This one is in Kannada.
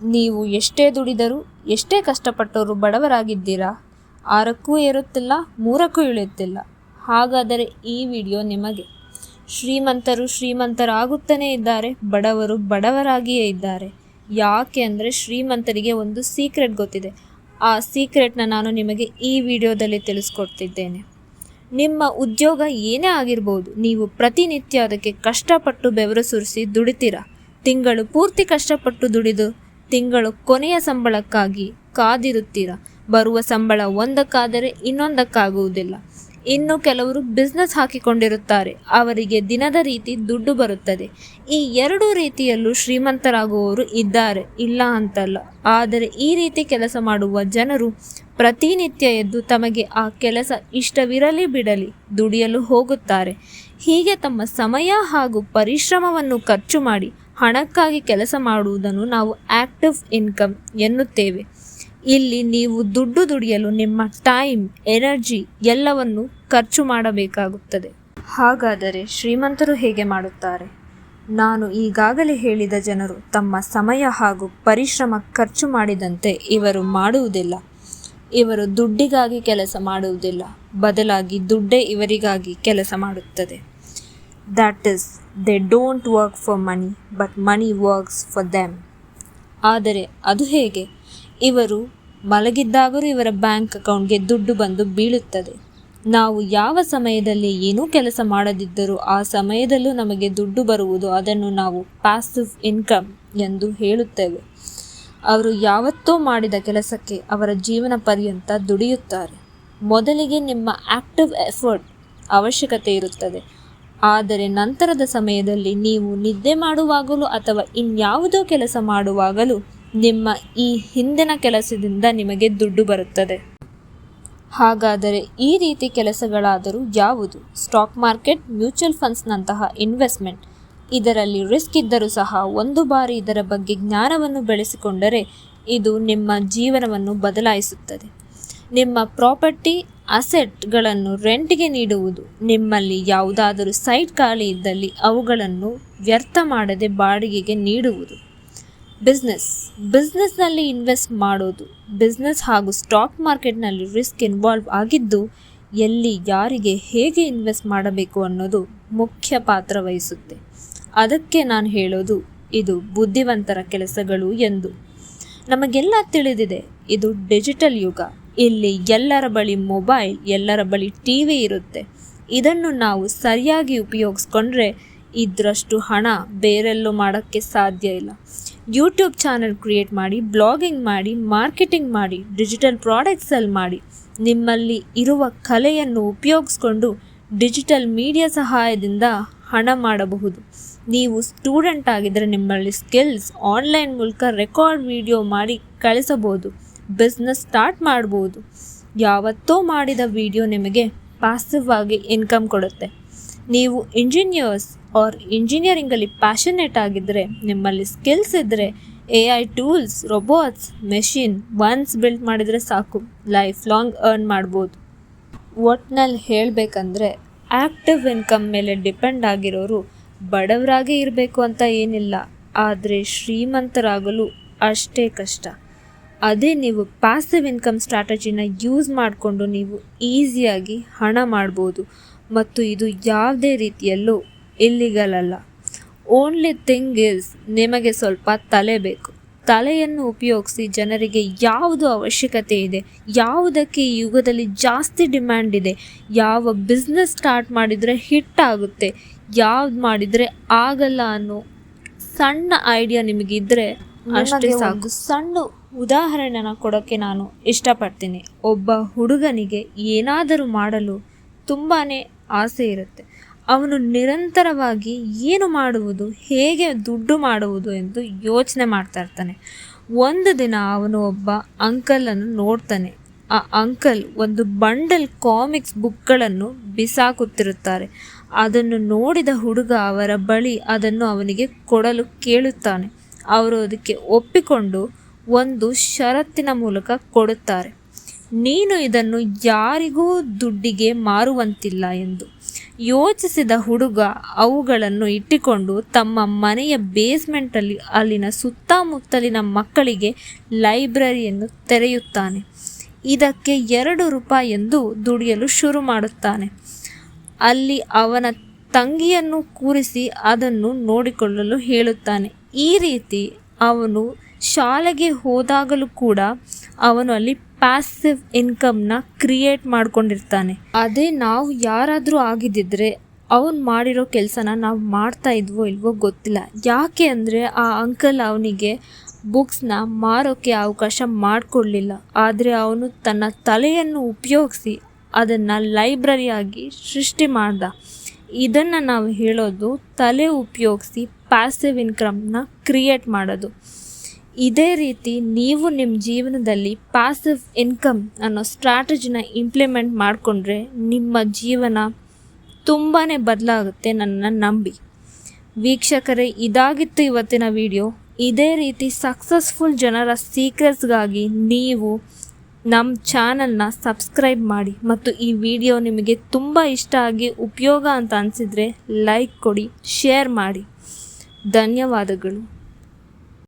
ನೀವು ಎಷ್ಟೇ ದುಡಿದರೂ, ಎಷ್ಟೇ ಕಷ್ಟಪಟ್ಟರೂ ಬಡವರಾಗಿದ್ದೀರಾ? ಆರಕ್ಕೂ ಏರುತ್ತಿಲ್ಲ, ಮೂರಕ್ಕೂ ಇಳಿಯುತ್ತಿಲ್ಲ. ಹಾಗಾದರೆ ಈ ವಿಡಿಯೋ ನಿಮಗೆ. ಶ್ರೀಮಂತರು ಶ್ರೀಮಂತರಾಗುತ್ತಲೇ ಇದ್ದಾರೆ, ಬಡವರು ಬಡವರಾಗಿಯೇ ಇದ್ದಾರೆ. ಯಾಕೆ ಅಂದರೆ ಶ್ರೀಮಂತರಿಗೆ ಒಂದು ಸೀಕ್ರೆಟ್ ಗೊತ್ತಿದೆ. ಆ ಸೀಕ್ರೆಟ್ನ ನಾನು ನಿಮಗೆ ಈ ವಿಡಿಯೋದಲ್ಲಿ ತಿಳಿಸ್ಕೊಡ್ತಿದ್ದೇನೆ. ನಿಮ್ಮ ಉದ್ಯೋಗ ಏನೇ ಆಗಿರ್ಬೋದು, ನೀವು ಪ್ರತಿನಿತ್ಯ ಅದಕ್ಕೆ ಕಷ್ಟಪಟ್ಟು ಬೆವರು ಸುರಿಸಿ ದುಡಿತೀರಾ? ತಿಂಗಳು ಪೂರ್ತಿ ಕಷ್ಟಪಟ್ಟು ದುಡಿದು ತಿಂಗಳು ಕೊನೆಯ ಸಂಬಳಕ್ಕಾಗಿ ಕಾದಿರುತ್ತೀರ? ಬರುವ ಸಂಬಳ ಒಂದಕ್ಕಾದರೆ ಇನ್ನೊಂದಕ್ಕಾಗುವುದಿಲ್ಲ. ಇನ್ನು ಕೆಲವರು ಬಿಸ್ನೆಸ್ ಹಾಕಿಕೊಂಡಿರುತ್ತಾರೆ. ಅವರಿಗೆ ದಿನದ ರೀತಿ ದುಡ್ಡು ಬರುತ್ತದೆ. ಈ ಎರಡೂ ರೀತಿಯಲ್ಲೂ ಶ್ರೀಮಂತರಾಗುವವರು ಇದ್ದಾರೆ. ಇಲ್ಲ ಅಂತಲ್ಲ. ಆದರೆ ಈ ರೀತಿ ಕೆಲಸ ಮಾಡುವ ಜನರು ಪ್ರತಿನಿತ್ಯ ಎದ್ದು ತಮಗೆ ಆ ಕೆಲಸ ಇಷ್ಟವಿರಲಿ ಬಿಡಲಿ, ದುಡಿಯಲು ಹೋಗುತ್ತಾರೆ. ಹೀಗೆ ತಮ್ಮ ಸಮಯ ಹಾಗೂ ಪರಿಶ್ರಮವನ್ನು ಖರ್ಚು ಮಾಡಿ ಹಣಕ್ಕಾಗಿ ಕೆಲಸ ಮಾಡುವುದನ್ನು ನಾವು ಆಕ್ಟಿವ್ ಇನ್ಕಮ್ ಎನ್ನುತ್ತೇವೆ. ಇಲ್ಲಿ ನೀವು ದುಡ್ಡು ದುಡಿಯಲು ನಿಮ್ಮ ಟೈಮ್, ಎನರ್ಜಿ ಎಲ್ಲವನ್ನು ಖರ್ಚು ಮಾಡಬೇಕಾಗುತ್ತದೆ. ಹಾಗಾದರೆ ಶ್ರೀಮಂತರು ಹೇಗೆ ಮಾಡುತ್ತಾರೆ? ನಾನು ಈಗಾಗಲೇ ಹೇಳಿದ ಜನರು ತಮ್ಮ ಸಮಯ ಹಾಗೂ ಪರಿಶ್ರಮ ಖರ್ಚು ಮಾಡಿದಂತೆ ಇವರು ಮಾಡುವುದಿಲ್ಲ. ಇವರು ದುಡ್ಡಿಗಾಗಿ ಕೆಲಸ ಮಾಡುವುದಿಲ್ಲ. ಬದಲಾಗಿ ದುಡ್ಡೇ ಇವರಿಗಾಗಿ ಕೆಲಸ ಮಾಡುತ್ತದೆ. That is they don't work for money but money works for them ಆದರೆ ಅದು ಹೇಗೆ? ಇವರು ಮಲಗಿದ್ದಾಗಲೂ ಇವರ ಬ್ಯಾಂಕ್ ಅಕೌಂಟ್ಗೆ ದುಡ್ಡು ಬಂದು ಬೀಳುತ್ತದೆ. ನಾವು ಯಾವ ಸಮಯದಲ್ಲಿ ಏನೂ ಕೆಲಸ ಮಾಡದಿದ್ದರೂ ಆ ಸಮಯದಲ್ಲೂ ನಮಗೆ ದುಡ್ಡು ಬರುವುದು ಅದನ್ನು ನಾವು ಪ್ಯಾಸಿವ್ ಇನ್ಕಮ್ ಎಂದು ಹೇಳುತ್ತೇವೆ. ಅವರು ಯಾವತ್ತೋ ಮಾಡಿದ ಕೆಲಸಕ್ಕೆ ಅವರ ಜೀವನ ಪರ್ಯಂತ ದುಡಿಯುತ್ತಾರೆ. ಮೊದಲಿಗೆ ನಿಮ್ಮ ಆ್ಯಕ್ಟಿವ್ ಎಫರ್ಟ್ ಅವಶ್ಯಕತೆ ಇರುತ್ತದೆ. ಆದರೆ ನಂತರದ ಸಮಯದಲ್ಲಿ ನೀವು ನಿದ್ದೆ ಮಾಡುವಾಗಲೂ ಅಥವಾ ಇನ್ಯಾವುದೋ ಕೆಲಸ ಮಾಡುವಾಗಲೂ ನಿಮ್ಮ ಈ ಹಿಂದಿನ ಕೆಲಸದಿಂದ ನಿಮಗೆ ದುಡ್ಡು ಬರುತ್ತದೆ. ಹಾಗಾದರೆ ಈ ರೀತಿ ಕೆಲಸಗಳಾದರೂ ಯಾವುದು? ಸ್ಟಾಕ್ ಮಾರ್ಕೆಟ್, ಮ್ಯೂಚುವಲ್ ಫಂಡ್ಸ್ನಂತಹ ಇನ್ವೆಸ್ಟ್ಮೆಂಟ್. ಇದರಲ್ಲಿ ರಿಸ್ಕ್ ಇದ್ದರೂ ಸಹ ಒಂದು ಬಾರಿ ಇದರ ಬಗ್ಗೆ ಜ್ಞಾನವನ್ನು ಬೆಳೆಸಿಕೊಂಡರೆ ಇದು ನಿಮ್ಮ ಜೀವನವನ್ನು ಬದಲಾಯಿಸುತ್ತದೆ. ನಿಮ್ಮ ಪ್ರಾಪರ್ಟಿ ಅಸೆಟ್ಗಳನ್ನು ರೆಂಟ್ಗೆ ನೀಡುವುದು, ನಿಮ್ಮಲ್ಲಿ ಯಾವುದಾದರೂ ಸೈಟ್ ಖಾಲಿ ಇದ್ದಲ್ಲಿ ಅವುಗಳನ್ನು ವ್ಯರ್ಥ ಮಾಡದೆ ಬಾಡಿಗೆಗೆ ನೀಡುವುದು. ಬಿಸ್ನೆಸ್, ಬಿಸ್ನೆಸ್ನಲ್ಲಿ ಇನ್ವೆಸ್ಟ್ ಮಾಡೋದು, ಬಿಸ್ನೆಸ್ ಹಾಗೂ ಸ್ಟಾಕ್ ಮಾರ್ಕೆಟ್ನಲ್ಲಿ ರಿಸ್ಕ್ ಇನ್ವಾಲ್ವ್ ಆಗಿದ್ದು, ಎಲ್ಲಿ ಯಾರಿಗೆ ಹೇಗೆ ಇನ್ವೆಸ್ಟ್ ಮಾಡಬೇಕು ಅನ್ನೋದು ಮುಖ್ಯ ಪಾತ್ರ ವಹಿಸುತ್ತೆ. ಅದಕ್ಕೆ ನಾನು ಹೇಳೋದು, ಇದು ಬುದ್ಧಿವಂತರ ಕೆಲಸಗಳು ಎಂದು. ನಮಗೆಲ್ಲ ತಿಳಿದಿದೆ, ಇದು ಡಿಜಿಟಲ್ ಯುಗ. ಇಲ್ಲಿ ಎಲ್ಲರ ಬಳಿ ಮೊಬೈಲ್, ಎಲ್ಲರ ಬಳಿ ಟಿ ವಿ ಇರುತ್ತೆ. ಇದನ್ನು ನಾವು ಸರಿಯಾಗಿ ಉಪಯೋಗಿಸ್ಕೊಂಡ್ರೆ ಇದರಷ್ಟು ಹಣ ಬೇರೆಲ್ಲೂ ಮಾಡೋಕ್ಕೆ ಸಾಧ್ಯ ಇಲ್ಲ. ಯೂಟ್ಯೂಬ್ ಚಾನಲ್ ಕ್ರಿಯೇಟ್ ಮಾಡಿ, ಬ್ಲಾಗಿಂಗ್ ಮಾಡಿ, ಮಾರ್ಕೆಟಿಂಗ್ ಮಾಡಿ, ಡಿಜಿಟಲ್ ಪ್ರಾಡಕ್ಟ್ಸ್ ಅಲ್ಲಿ ಮಾಡಿ, ನಿಮ್ಮಲ್ಲಿ ಇರುವ ಕಲೆಯನ್ನು ಉಪಯೋಗಿಸ್ಕೊಂಡು ಡಿಜಿಟಲ್ ಮೀಡಿಯಾ ಸಹಾಯದಿಂದ ಹಣ ಮಾಡಬಹುದು. ನೀವು ಸ್ಟೂಡೆಂಟ್ ಆಗಿದ್ದರೆ ನಿಮ್ಮಲ್ಲಿ ಸ್ಕಿಲ್ಸ್, ಆನ್ಲೈನ್ ಮೂಲಕ ರೆಕಾರ್ಡ್ ವಿಡಿಯೋ ಮಾಡಿ ಕಳಿಸಬಹುದು. ಬಿಸ್ನೆಸ್ ಸ್ಟಾರ್ಟ್ ಮಾಡ್ಬೋದು. ಯಾವತ್ತೋ ಮಾಡಿದ ವಿಡಿಯೋ ನಿಮಗೆ ಪಾಸಿವ್ ಆಗಿ ಇನ್ಕಮ್ ಕೊಡುತ್ತೆ. ನೀವು ಇಂಜಿನಿಯರ್ಸ್ ಆರ್ ಇಂಜಿನಿಯರಿಂಗಲ್ಲಿ ಪ್ಯಾಷನೇಟ್ ಆಗಿದ್ದರೆ ನಿಮ್ಮಲ್ಲಿ ಸ್ಕಿಲ್ಸ್ ಇದ್ದರೆ A I tools robots machine ones build ಮಾಡಿದರೆ ಸಾಕು. ಲೈಫ್ ಲಾಂಗ್ ಅರ್ನ್ ಮಾಡ್ಬೋದು. ಒಟ್ನಲ್ಲಿ ಹೇಳಬೇಕಂದ್ರೆ ಆ್ಯಕ್ಟಿವ್ ಇನ್ಕಮ್ ಮೇಲೆ ಡಿಪೆಂಡ್ ಆಗಿರೋರು ಬಡವರಾಗೇ ಇರಬೇಕು ಅಂತ ಏನಿಲ್ಲ. ಆದರೆ ಶ್ರೀಮಂತರಾಗಲು ಅಷ್ಟೇ ಕಷ್ಟ. ಅದೇ ನೀವು ಪ್ಯಾಸಿವ್ ಇನ್ಕಮ್ ಸ್ಟ್ರಾಟಜಿನ ಯೂಸ್ ಮಾಡಿಕೊಂಡು ನೀವು ಈಸಿಯಾಗಿ ಹಣ ಮಾಡ್ಬೋದು. ಮತ್ತು ಇದು ಯಾವುದೇ ರೀತಿಯಲ್ಲೂ ಇಲ್ಲಿಗಲ್ ಅಲ್ಲ. ಓನ್ಲಿ ಥಿಂಗ್ ಇಸ್ ನಿಮಗೆ ಸ್ವಲ್ಪ ತಲೆ ಬೇಕು. ತಲೆಯನ್ನು ಉಪಯೋಗಿಸಿ ಜನರಿಗೆ ಯಾವುದು ಅವಶ್ಯಕತೆ ಇದೆ ಯಾವುದಕ್ಕೆ ಈ ಯುಗದಲ್ಲಿ ಜಾಸ್ತಿ ಡಿಮ್ಯಾಂಡ್ ಇದೆ ಯಾವ ಬಿಸ್ನೆಸ್ ಸ್ಟಾರ್ಟ್ ಮಾಡಿದರೆ ಹಿಟ್ ಆಗುತ್ತೆ ಯಾವ್ದು ಮಾಡಿದರೆ ಆಗಲ್ಲ ಅನ್ನೋ ಸಣ್ಣ ಐಡಿಯಾ ನಿಮಗಿದ್ರೆ ಅಷ್ಟೇ ಸಾಕು. ಸಣ್ಣ ಉದಾಹರಣೆನ ಕೊಡೋಕ್ಕೆ ನಾನು ಇಷ್ಟಪಡ್ತೀನಿ. ಒಬ್ಬ ಹುಡುಗನಿಗೆ ಏನಾದರೂ ಮಾಡಲು ತುಂಬಾ ಆಸೆ ಇರುತ್ತೆ. ಅವನು ನಿರಂತರವಾಗಿ ಏನು ಮಾಡುವುದು, ಹೇಗೆ ದುಡ್ಡು ಮಾಡುವುದು ಎಂದು ಯೋಚನೆ ಮಾಡ್ತಾ ಇರ್ತಾನೆ. ಒಂದು ದಿನ ಅವನು ಒಬ್ಬ ಅಂಕಲನ್ನು ನೋಡ್ತಾನೆ. ಆ ಅಂಕಲ್ ಒಂದು ಬಂಡಲ್ ಕಾಮಿಕ್ಸ್ ಬುಕ್ಗಳನ್ನು ಬಿಸಾಕುತ್ತಿರುತ್ತಾರೆ. ಅದನ್ನು ನೋಡಿದ ಹುಡುಗ ಅವರ ಬಳಿ ಅದನ್ನು ಅವನಿಗೆ ಕೊಡಲು ಕೇಳುತ್ತಾನೆ. ಅವರು ಅದಕ್ಕೆ ಒಪ್ಪಿಕೊಂಡು ಒಂದು ಷರತ್ತಿನ ಮೂಲಕ ಕೊಡುತ್ತಾರೆ. ನೀನು ಇದನ್ನು ಯಾರಿಗೂ ದುಡ್ಡಿಗೆ ಮಾರುವಂತಿಲ್ಲ ಎಂದು. ಯೋಚಿಸಿದ ಹುಡುಗ ಅವುಗಳನ್ನು ಇಟ್ಟುಕೊಂಡು ತಮ್ಮ ಮನೆಯ ಬೇಸ್ಮೆಂಟಲ್ಲಿ ಅಲ್ಲಿನ ಸುತ್ತಮುತ್ತಲಿನ ಮಕ್ಕಳಿಗೆ ಲೈಬ್ರರಿಯನ್ನು ತೆರೆಯುತ್ತಾನೆ. ಇದಕ್ಕೆ ಎರಡು ರೂಪಾಯಿ ಎಂದು ದುಡಿಯಲು ಶುರು ಮಾಡುತ್ತಾನೆ. ಅಲ್ಲಿ ಅವನ ತಂಗಿಯನ್ನು ಕೂರಿಸಿ ಅದನ್ನು ನೋಡಿಕೊಳ್ಳಲು ಹೇಳುತ್ತಾನೆ. ಈ ರೀತಿ ಅವನು ಶಾಲೆಗೆ ಹೋದಾಗಲೂ ಕೂಡ ಅವನು ಅಲ್ಲಿ ಪ್ಯಾಸಿವ್ ಇನ್ಕಮ್ನ ಕ್ರಿಯೇಟ್ ಮಾಡ್ಕೊಂಡಿರ್ತಾನೆ. ಅದೇ ನಾವು ಯಾರಾದರೂ ಆಗಿದ್ದಿದ್ರೆ ಅವನು ಮಾಡಿರೋ ಕೆಲಸನ ನಾವು ಮಾಡ್ತಾ ಇದ್ವೋ ಇಲ್ವೋ ಗೊತ್ತಿಲ್ಲ. ಯಾಕೆ ಅಂದರೆ ಆ ಅಂಕಲ್ ಅವನಿಗೆ ಬುಕ್ಸ್ನ ಮಾರೋಕ್ಕೆ ಅವಕಾಶ ಮಾಡಿಕೊಡ್ಲಿಲ್ಲ. ಆದರೆ ಅವನು ತನ್ನ ತಲೆಯನ್ನು ಉಪಯೋಗಿಸಿ ಅದನ್ನು ಲೈಬ್ರರಿಯಾಗಿ ಸೃಷ್ಟಿ ಮಾಡ್ದ. ಇದನ್ನು ನಾವು ಹೇಳೋದು ತಲೆ ಉಪಯೋಗಿಸಿ ಪ್ಯಾಸಿವ್ ಇನ್ಕಮ್ನ ಕ್ರಿಯೇಟ್ ಮಾಡೋದು. ಇದೇ ರೀತಿ ನೀವು ನಿಮ್ಮ ಜೀವನದಲ್ಲಿ ಪಾಸಿವ್ ಇನ್ಕಮ್ ಅನ್ನೋ ಸ್ಟ್ರಾಟಜಿನ ಇಂಪ್ಲಿಮೆಂಟ್ ಮಾಡಿಕೊಂಡ್ರೆ ನಿಮ್ಮ ಜೀವನ ತುಂಬಾ ಬದಲಾಗುತ್ತೆ ನನ್ನ ನಂಬಿ. ವೀಕ್ಷಕರೇ, ಇದಾಗಿತ್ತು ಇವತ್ತಿನ ವಿಡಿಯೋ ಇದೇ ರೀತಿ ಸಕ್ಸಸ್ಫುಲ್ ಜನರ ಸೀಕ್ರೆಟ್ಸ್ಗಾಗಿ ನೀವು ನಮ್ಮ ಚಾನಲ್ನ ಸಬ್ಸ್ಕ್ರೈಬ್ ಮಾಡಿ ಮತ್ತು ಈ ವಿಡಿಯೋ ನಿಮಗೆ ತುಂಬ ಇಷ್ಟ ಆಗಿ ಉಪಯೋಗ ಅಂತ ಅನಿಸಿದರೆ ಲೈಕ್ ಕೊಡಿ ಶೇರ್ ಮಾಡಿ. ಧನ್ಯವಾದಗಳು.